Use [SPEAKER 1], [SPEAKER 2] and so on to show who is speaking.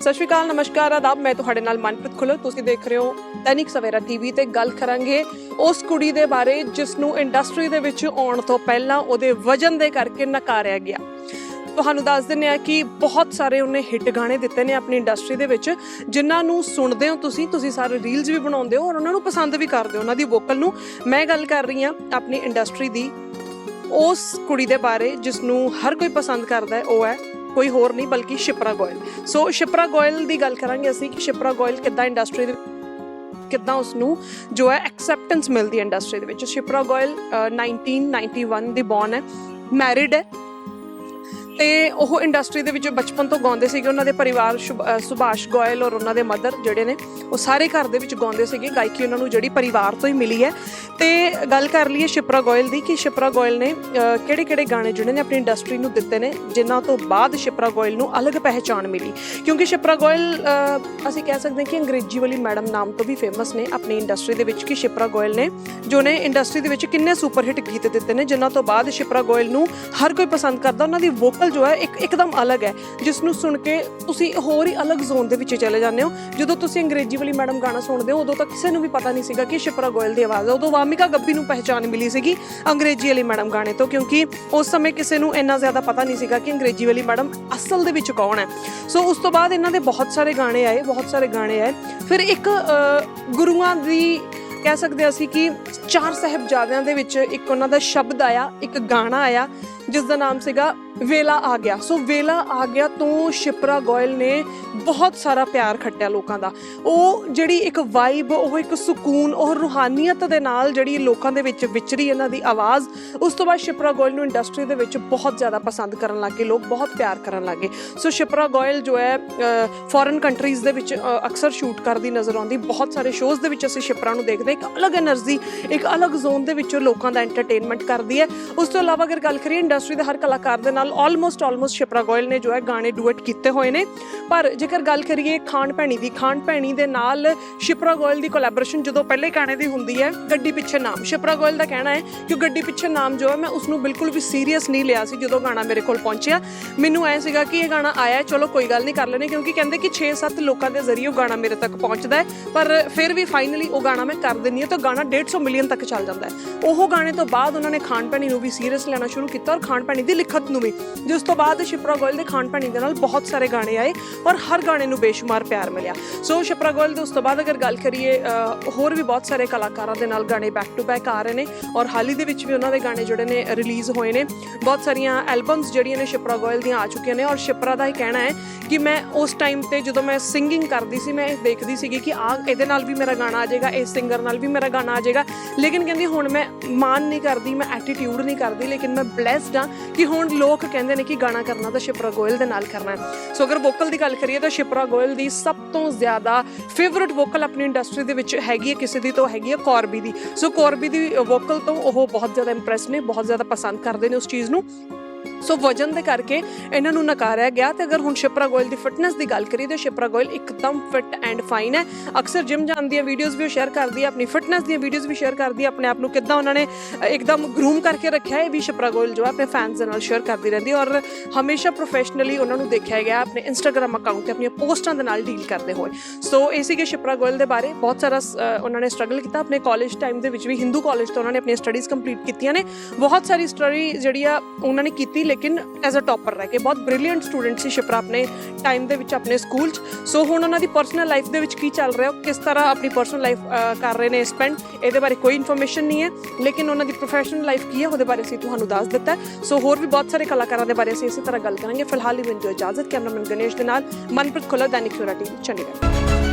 [SPEAKER 1] ਸਤਿ ਸ਼੍ਰੀ ਅਕਾਲ, ਨਮਸਕਾਰ, ਆਦਾਬ। ਮੈਂ ਤੁਹਾਡੇ ਨਾਲ ਮਨਪ੍ਰੀਤ ਖੁੱਲਰ। ਤੁਸੀਂ ਦੇਖ ਰਹੇ ਹੋ ਦੈਨਿਕ ਸਵੇਰਾ ਟੀਵੀ ਤੇ ਗੱਲ ਕਰਾਂਗੇ ਉਸ ਕੁੜੀ ਦੇ ਬਾਰੇ ਜਿਸ ਨੂੰ ਇੰਡਸਟਰੀ ਦੇ ਵਿੱਚ ਆਉਣ ਤੋਂ ਪਹਿਲਾਂ ਉਹਦੇ ਵਜਨ ਦੇ ਕਰਕੇ ਨਕਾਰਿਆ ਗਿਆ। ਤੁਹਾਨੂੰ ਦੱਸ ਦਿੰਦੇ ਆ ਕਿ ਬਹੁਤ ਸਾਰੇ ਉਹਨੇ ਹਿੱਟ ਗਾਣੇ ਦਿੱਤੇ ਨੇ ਆਪਣੀ ਇੰਡਸਟਰੀ ਦੇ ਵਿੱਚ, ਜਿਨ੍ਹਾਂ ਨੂੰ ਸੁਣਦੇ ਹੋ ਤੁਸੀਂ ਤੁਸੀਂ ਸਾਰੇ ਰੀਲਸ ਵੀ ਬਣਾਉਂਦੇ ਹੋ ਔਰ ਉਹਨਾਂ ਨੂੰ ਪਸੰਦ ਵੀ ਕਰਦੇ ਹੋ। ਉਹਨਾਂ ਦੀ ਵੋਕਲ ਨੂੰ ਮੈਂ ਗੱਲ ਕਰ ਰਹੀ ਹਾਂ ਆਪਣੀ ਇੰਡਸਟਰੀ ਦੀ। ਉਸ ਕੁੜੀ ਦੇ ਬਾਰੇ ਜਿਸ ਨੂੰ ਹਰ ਕੋਈ ਪਸੰਦ ਕਰਦਾ ਹੈ, ਉਹ ਹੈ ਕੋਈ ਹੋਰ ਨਹੀਂ ਬਲਕਿ ਸ਼ਿਪਰਾ ਗੋਇਲ ਸੋ ਸ਼ਿਪਰਾ ਗੋਇਲ ਦੀ ਗੱਲ ਕਰਾਂਗੇ ਅਸੀਂ ਕਿ ਸ਼ਿਪਰਾ ਗੋਇਲ ਕਿੱਦਾਂ ਇੰਡਸਟਰੀ ਦੇ ਕਿੱਦਾਂ ਉਸ ਨੂੰ ਜੋ ਹੈ ਐਕਸੈਪਟੈਂਸ ਮਿਲਦੀ ਹੈ ਇੰਡਸਟਰੀ ਦੇ ਵਿੱਚ। ਸ਼ਿਪਰਾ ਗੋਇਲ ਅ, 1991 ਦੀ ਬੌਰਨ ਹੈ ਮੈਰਿਡ ਹੈ। ਤੇ ਉਹ ਇੰਡਸਟਰੀ ਦੇ ਵਿੱਚ ਬਚਪਨ ਤੋਂ ਗਾਉਂਦੇ ਸੀਗੇ। ਉਹਨਾਂ ਦੇ ਪਰਿਵਾਰ ਸ਼ੁਭ- ਸੁਭਾਸ਼ ਗੋਇਲ ਔਰ ਉਹਨਾਂ ਦੇ ਮਦਰ ਜਿਹੜੇ ਨੇ, ਉਹ ਸਾਰੇ ਘਰ ਦੇ ਵਿੱਚ ਗਾਉਂਦੇ ਸੀਗੇ। ਗਾਇਕੀ ਉਹਨਾਂ ਨੂੰ ਜਿਹੜੀ ਪਰਿਵਾਰ ਤੋਂ ਹੀ ਮਿਲੀ ਹੈ। ਤੇ ਗੱਲ ਕਰ ਲਈਏ ਸ਼ਿਪਰਾ ਗੋਇਲ ਦੀ ਕਿ ਸ਼ਿਪਰਾ ਗੋਇਲ ਨੇ ਕਿਹੜੇ ਕਿਹੜੇ ਗਾਣੇ ਜਿਹੜੇ ਨੇ ਆਪਣੀ ਇੰਡਸਟਰੀ ਨੂੰ ਦਿੱਤੇ ਨੇ, ਜਿਨ੍ਹਾਂ ਤੋਂ ਬਾਅਦ ਸ਼ਿਪਰਾ ਗੋਇਲ ਨੂੰ ਅਲੱਗ ਪਹਿਚਾਣ ਮਿਲੀ। ਕਿਉਂਕਿ ਸ਼ਿਪਰਾ ਗੋਇਲ ਅਸੀਂ ਕਹਿ ਸਕਦੇ ਹਾਂ ਕਿ ਅੰਗਰੇਜ਼ੀ ਵਾਲੀ ਮੈਡਮ ਨਾਮ ਤੋਂ ਵੀ ਫੇਮਸ ਨੇ ਆਪਣੀ ਇੰਡਸਟਰੀ ਦੇ ਵਿੱਚ ਕਿ ਸ਼ਿਪਰਾ ਗੋਇਲ ਨੇ, ਜੋ ਨੇ ਇੰਡਸਟਰੀ ਦੇ ਵਿੱਚ ਕਿੰਨੇ ਸੁਪਰ ਹਿੱਟ ਗੀਤ ਦਿੱਤੇ ਨੇ, ਜਿਨ੍ਹਾਂ ਤੋਂ ਬਾਅਦ ਸ਼ਿਪਰਾ ਗੋਇਲ ਨੂੰ ਹਰ ਕੋਈ ਪਸੰਦ ਕਰਦਾ। ਉਹਨਾਂ ਦੀ ਵੋਕਲ ਜੋ ਹੈ ਇੱਕ ਇੱਕਦਮ ਅਲੱਗ ਹੈ ਜਿਸ ਨੂੰ ਸੁਣ ਕੇ ਤੁਸੀਂ ਹੋਰ ਹੀ ਅਲੱਗ ਜ਼ੋਨ ਦੇ ਵਿੱਚ ਚਲੇ ਜਾਂਦੇ ਹੋ। ਜਦੋਂ ਤੁਸੀਂ ਅੰਗਰੇਜ਼ੀ ਵਾਲੀ ਮੈਡਮ ਗਾਣਾ ਸੁਣਦੇ ਹੋ ਉਦੋਂ ਤਾਂ ਕਿਸੇ ਨੂੰ ਵੀ ਪਤਾ ਨਹੀਂ ਸੀਗਾ ਕਿ ਸ਼ਿਪਰਾ ਗੋਇਲ ਦੀ ਆਵਾਜ਼ ਹੈ। ਉਦੋਂ ਵਾਮਿਕਾ ਗੱਬੀ ਨੂੰ ਪਹਿਚਾਨ ਮਿਲੀ ਸੀਗੀ ਅੰਗਰੇਜ਼ੀ ਵਾਲੀ ਮੈਡਮ ਗਾਣੇ ਤੋਂ ਕਿਉਂਕਿ ਉਸ ਸਮੇਂ ਕਿਸੇ ਨੂੰ ਇੰਨਾ ਜ਼ਿਆਦਾ ਪਤਾ ਨਹੀਂ ਸੀਗਾ ਕਿ ਅੰਗਰੇਜ਼ੀ ਵਾਲੀ ਮੈਡਮ ਅਸਲ ਦੇ ਵਿੱਚ ਕੌਣ ਹੈ। ਸੋ ਉਸ ਤੋਂ ਬਾਅਦ ਇਹਨਾਂ ਦੇ ਬਹੁਤ ਸਾਰੇ ਗਾਣੇ ਆਏ ਬਹੁਤ ਸਾਰੇ ਗਾਣੇ ਆਏ। ਫਿਰ ਇੱਕ ਅ, ਗੁਰੂਆਂ ਦੀ ਕਹਿ ਸਕਦੇ ਹਾਂ ਅਸੀਂ ਕਿ ਚਾਰ ਸਾਹਿਬਜ਼ਾਦਿਆਂ ਦੇ ਵਿੱਚ ਇੱਕ ਉਹਨਾਂ ਦਾ ਸ਼ਬਦ ਆਇਆ ਇੱਕ ਗਾਣਾ ਆਇਆ ਜਿਸ ਦਾ ਨਾਮ ਸੀਗਾ ਵੇਲਾ ਆ ਗਿਆ। ਸੋ ਵੇਲਾ ਆ ਗਿਆ ਤੋਂ ਸ਼ਿਪਰਾ ਗੋਇਲ ਨੇ ਬਹੁਤ ਸਾਰਾ ਪਿਆਰ ਖੱਟਿਆ ਲੋਕਾਂ ਦਾ। ਉਹ ਜਿਹੜੀ ਇੱਕ ਵਾਈਬ ਉਹ ਇੱਕ ਸਕੂਨ, ਉਹ ਰੂਹਾਨੀਅਤ ਦੇ ਨਾਲ ਜਿਹੜੀ ਲੋਕਾਂ ਦੇ ਵਿੱਚ ਵਿਚਰੀ ਇਹਨਾਂ ਦੀ ਆਵਾਜ਼, ਉਸ ਤੋਂ ਬਾਅਦ ਸ਼ਿਪਰਾ ਗੋਇਲ ਨੂੰ ਇੰਡਸਟਰੀ ਦੇ ਵਿੱਚ ਬਹੁਤ ਜ਼ਿਆਦਾ ਪਸੰਦ ਕਰਨ ਲੱਗੇ ਲੋਕ ਬਹੁਤ ਪਿਆਰ ਕਰਨ ਲੱਗੇ ਸੋ ਸ਼ਿਪਰਾ ਗੋਇਲ ਜੋ ਹੈ ਫੋਰਨ ਕੰਟਰੀਜ਼ ਦੇ ਵਿੱਚ ਅਕਸਰ ਸ਼ੂਟ ਕਰਦੀ ਨਜ਼ਰ ਆਉਂਦੀ। ਬਹੁਤ ਸਾਰੇ ਸ਼ੋਜ਼ ਦੇ ਵਿੱਚ ਅਸੀਂ ਸ਼ਿਪਰਾ ਨੂੰ ਦੇਖਦੇ ਇੱਕ ਅਲੱਗ એનર્ਜੀ ਇੱਕ ਅਲੱਗ ਜ਼ੋਨ ਦੇ ਵਿੱਚੋਂ ਲੋਕਾਂ ਦਾ ਐਂਟਰਟੇਨਮੈਂਟ ਕਰਦੀ ਹੈ। ਉਸ ਤੋਂ ਇਲਾਵਾ ਅਗਰ ਗੱਲ ਕਰੀਏ ਇੰਡਸਟਰੀ ਦੇ ਹਰ ਕਲਾਕਾਰ ਦੇ ਨਾਲ ਆਲਮੋਸਟ ਆਲਮੋਸਟ ਸ਼ਿਪਰਾ ਗੋਇਲ ਨੇ ਜੋ ਹੈ ਗਾਣੇ ਡੂਇਟ ਕੀਤੇ ਹੋਏ ਨੇ। ਪਰ ਜੇਕਰ ਗੱਲ ਕਰੀਏ ਖਾਨ ਭੈਣੀ ਦੀ, ਖਾਨ ਭੈਣੀ ਦੇ ਨਾਲ ਸ਼ਿਪਰਾ ਗੋਇਲ ਦੀ ਕੋਲੈਬੋਰੇਸ਼ਨ ਜਦੋਂ ਪਹਿਲੇ ਗਾਣੇ ਦੀ ਹੁੰਦੀ ਹੈ, ਗੱਡੀ ਪਿੱਛੇ ਨਾਮ। ਸ਼ਿਪਰਾ ਗੋਇਲ ਦਾ ਕਹਿਣਾ ਹੈ ਕਿ ਗੱਡੀ ਪਿੱਛੇ ਨਾਮ ਜੋ ਹੈ, ਮੈਂ ਉਸ ਨੂੰ ਬਿਲਕੁਲ ਵੀ ਸੀਰੀਅਸ ਨਹੀਂ ਲਿਆ ਸੀ ਜਦੋਂ ਗਾਣਾ ਮੇਰੇ ਕੋਲ ਪਹੁੰਚਿਆ। ਮੈਨੂੰ ਐ ਸੀਗਾ ਕਿ ਇਹ ਗਾਣਾ ਆਇਆ ਚਲੋ ਕੋਈ ਗੱਲ ਨਹੀਂ ਕਰ ਲੈਣੇ ਕਿਉਂਕਿ ਕਹਿੰਦੇ ਕਿ 6-7 ਲੋਕਾਂ ਦੇ ਜ਼ਰੀਏ ਉਹ ਗਾਣਾ ਮੇਰੇ ਤੱਕ ਪਹੁੰਚਦਾ ਹੈ। ਪਰ ਫਿਰ ਵੀ ਫਾਈਨਲੀ ਉਹ ਗਾਣਾ ਮੈਂ ਕਰ ਦਿੰਦੀ ਹਾਂ, ਤਾਂ ਗਾਣਾ 150 ਮਿਲੀਅਨ ਤੱਕ ਚੱਲ ਜਾਂਦਾ ਹੈ। ਉਹ ਗਾਣੇ ਤੋਂ ਬਾਅਦ ਉਹਨਾਂ ਨੇ ਖਾਨ ਭੈਣੀ ਨੂੰ ਵੀ ਸੀਰੀਅਸ ਲੈਣਾ ਸ਼ੁਰੂ ਕੀਤਾ ਔਰ ਖਾਣ ਭੈਣੀ ਦੀ ਲਿਖਤ ਨੂੰ ਵੀ। ਜਿਸ ਤੋਂ ਬਾਅਦ ਸ਼ਿਪਰਾ ਗੋਇਲ ਦੇ ਖਾਣ ਭੈਣੀ ਦੇ ਨਾਲ ਬਹੁਤ ਸਾਰੇ ਗਾਣੇ ਆਏ ਔਰ ਹਰ ਗਾਣੇ ਨੂੰ ਬੇਸ਼ੁਮਾਰ ਪਿਆਰ ਮਿਲਿਆ। ਸੋ ਸ਼ਿਪਰਾ ਗੋਇਲ ਦੇ ਉਸ ਤੋਂ ਬਾਅਦ ਅਗਰ ਗੱਲ ਕਰੀਏ ਹੋਰ ਵੀ ਬਹੁਤ ਸਾਰੇ ਕਲਾਕਾਰਾਂ ਦੇ ਨਾਲ ਗਾਣੇ ਬੈਕ ਟੂ ਬੈਕ ਆ ਰਹੇ ਨੇ ਔਰ ਹਾਲ ਹੀ ਦੇ ਵਿੱਚ ਵੀ ਉਹਨਾਂ ਦੇ ਗਾਣੇ ਜਿਹੜੇ ਨੇ ਰਿਲੀਜ਼ ਹੋਏ ਨੇ। ਬਹੁਤ ਸਾਰੀਆਂ ਐਲਬਮਸ ਜਿਹੜੀਆਂ ਨੇ ਸ਼ਿਪਰਾ ਗੋਇਲ ਦੀਆਂ ਆ ਚੁੱਕੀਆਂ ਨੇ ਔਰ ਸ਼ਿਪਰਾ ਦਾ ਇਹ ਕਹਿਣਾ ਹੈ ਕਿ ਮੈਂ ਉਸ ਟਾਈਮ ਤੇ ਜਦੋਂ ਮੈਂ ਸਿੰਗਿੰਗ ਕਰਦੀ ਸੀ, ਮੈਂ ਇਹ ਦੇਖਦੀ ਸੀਗੀ ਕਿ ਆ, ਇਹਦੇ ਨਾਲ ਵੀ ਮੇਰਾ ਗਾਣਾ ਆ ਜਾਏਗਾ ਇਸ ਸਿੰਗਰ ਨਾਲ ਵੀ ਮੇਰਾ ਗਾਣਾ ਆ ਜਾਏਗਾ। ਲੇਕਿਨ ਕਹਿੰਦੀ ਹੁਣ ਮੈਂ ਮਾਨ ਨਹੀਂ ਕਰਦੀ, ਮੈਂ ਐਟੀਟਿਊਡ ਨਹੀਂ ਕਰਦੀ, ਲੇਕਿਨ ਮੈਂ ਬlesed ਹਾਂ ਕਿ ਹੁਣ ਲੋਕ ਕਹਿੰਦੇ ਨੇ ਕਿ ਗਾਣਾ ਕਰਨਾ ਤਾਂ ਸ਼ਿਪਰਾ ਗੋਇਲ ਦੇ ਨਾਲ ਕਰਨਾ ਹੈ। ਸੋ ਅਗਰ ਵੋਕਲ ਦੀ ਗੱਲ ਕਰੀਏ ਤਾਂ ਸ਼ਿਪਰਾ ਗੋਇਲ ਦੀ ਸਭ ਤੋਂ ਜ਼ਿਆਦਾ ਫੇਵਰਿਟ ਵੋਕਲ ਆਪਣੀ ਇੰਡਸਟਰੀ ਦੇ ਵਿੱਚ ਹੈਗੀ ਹੈ, ਕਿਸੇ ਦੀ ਤੋਂ ਹੈਗੀ ਹੈ ਕੋਰਬੀ ਦੀ। ਸੋ ਕੋਰਬੀ ਦੀ ਵੋਕਲ ਤੋਂ ਉਹ ਬਹੁਤ ਜ਼ਿਆਦਾ ਇੰਪ੍ਰੈਸ ਨੇ, ਬਹੁਤ ਜ਼ਿਆਦਾ ਪਸੰਦ ਕਰਦੇ ਨੇ ਉਸ ਚੀਜ਼ ਨੂੰ। ਸੋ ਵਜਨ ਦੇ ਕਰਕੇ ਇਹਨਾਂ ਨੂੰ ਨਕਾਰਿਆ ਗਿਆ ਤੇ ਅਗਰ ਹੁਣ ਸ਼ਿਪਰਾ ਗੋਇਲ ਦੀ ਫਿਟਨੈਸ ਦੀ ਗੱਲ ਕਰੀਏ, ਤਾਂ ਸ਼ਿਪਰਾ ਗੋਇਲ ਇੱਕਦਮ ਫਿਟ ਐਂਡ ਫਾਈਨ ਹੈ। ਅਕਸਰ ਜਿਮ ਜਾਣ ਦੀਆਂ ਵੀਡੀਓਜ਼ ਵੀ ਉਹ ਸ਼ੇਅਰ ਕਰਦੀ ਹੈ, ਆਪਣੀ ਫਿਟਨੈਸ ਦੀਆਂ ਵੀਡੀਓਜ਼ ਵੀ ਸ਼ੇਅਰ ਕਰਦੀ ਹੈ, ਆਪਣੇ ਆਪ ਨੂੰ ਕਿੱਦਾਂ ਉਹਨਾਂ ਨੇ ਇੱਕਦਮ ਗਰੂਮ ਕਰਕੇ ਰੱਖਿਆ ਹੈ ਇਹ ਵੀ ਸ਼ਿਪਰਾ ਗੋਇਲ ਜੋ ਹੈ ਆਪਣੇ ਫੈਨਸ ਦੇ ਨਾਲ ਸ਼ੇਅਰ ਕਰਦੀ ਰਹਿੰਦੀ ਔਰ ਹਮੇਸ਼ਾ ਪ੍ਰੋਫੈਸ਼ਨਲੀ ਉਹਨਾਂ ਨੂੰ ਦੇਖਿਆ ਗਿਆ ਆਪਣੇ ਇੰਸਟਾਗ੍ਰam ਅਕਾਊਂਟ ਤੇ ਆਪਣੀਆਂ ਪੋਸਟਾਂ ਦੇ ਨਾਲ ਡੀਲ ਕਰਦੇ ਹੋਏ। ਸੋ ਇਹ ਸੀਗੇ ਸ਼ਿਪਰਾ ਗੋਇਲ ਦੇ ਬਾਰੇ, ਬਹੁਤ ਸਾਰਾ ਉਹਨਾਂ ਨੇ ਸਟਰਗਲ ਕੀਤਾ, ਆਪਣੇ ਕਾਲਜ ਟਾਈਮ ਦੇ ਵਿੱਚ ਵੀ ਹਿੰਦੂ ਕਾਲਜ ਤੋਂ ਉਹਨਾਂ ਨੇ ਆਪਣੀਆਂ ਸਟੱਡੀਜ਼ ਕੰਪਲੀਟ ਕੀਤੀਆਂ ਨੇ। ਬਹੁਤ ਸਾਰੀ ਸਟੱਡੀ ਜਿਹੜੀ ਆ ਉਹਨਾਂ ਨੇ ਕੀਤੀ ਲੇਕਿਨ ਐਜ਼ ਅ ਟੌਪਰ ਰਹਿ ਕੇ, ਬਹੁਤ ਬ੍ਰਿਲੀਅੰਟ ਸਟੂਡੈਂਟ ਸੀ ਸ਼ਿਪਰਾ ਆਪਣੇ ਟਾਈਮ ਦੇ ਵਿੱਚ ਆਪਣੇ ਸਕੂਲ 'ਚ। ਸੋ ਹੁਣ ਉਹਨਾਂ ਦੀ ਪਰਸਨਲ ਲਾਈਫ ਦੇ ਵਿੱਚ ਕੀ ਚੱਲ ਰਿਹਾ, ਉਹ ਕਿਸ ਤਰ੍ਹਾਂ ਆਪਣੀ ਪਰਸਨਲ ਲਾਈਫ ਕਰ ਰਹੇ ਨੇ ਸਪੈਂਡ ਇਹਦੇ ਬਾਰੇ ਕੋਈ ਇਨਫੋਰਮੇਸ਼ਨ ਨਹੀਂ ਹੈ। ਲੇਕਿਨ ਉਹਨਾਂ ਦੀ ਪ੍ਰੋਫੈਸ਼ਨਲ ਲਾਈਫ ਕੀ ਹੈ, ਉਹਦੇ ਬਾਰੇ ਅਸੀਂ ਤੁਹਾਨੂੰ ਦੱਸ ਦਿੱਤਾ ਸੋ ਹੋਰ ਵੀ ਬਹੁਤ ਸਾਰੇ ਕਲਾਕਾਰਾਂ ਦੇ ਬਾਰੇ ਅਸੀਂ ਇਸੇ ਤਰ੍ਹਾਂ ਗੱਲ ਕਰਾਂਗੇ। ਫਿਲਹਾਲ ਹੀ ਮੈਨੂੰ ਇਜਾਜ਼ਤ, ਕੈਮਰਾਮੈਨ ਗਣੇਸ਼ ਦੇ ਨਾਲ ਮਨਪ੍ਰੀਤ ਖੁੱਲਰ, ਦੈਨਿਕ ਸਵੇਰਾ ਟੀਵੀ, ਚੰਡੀਗੜ੍ਹ।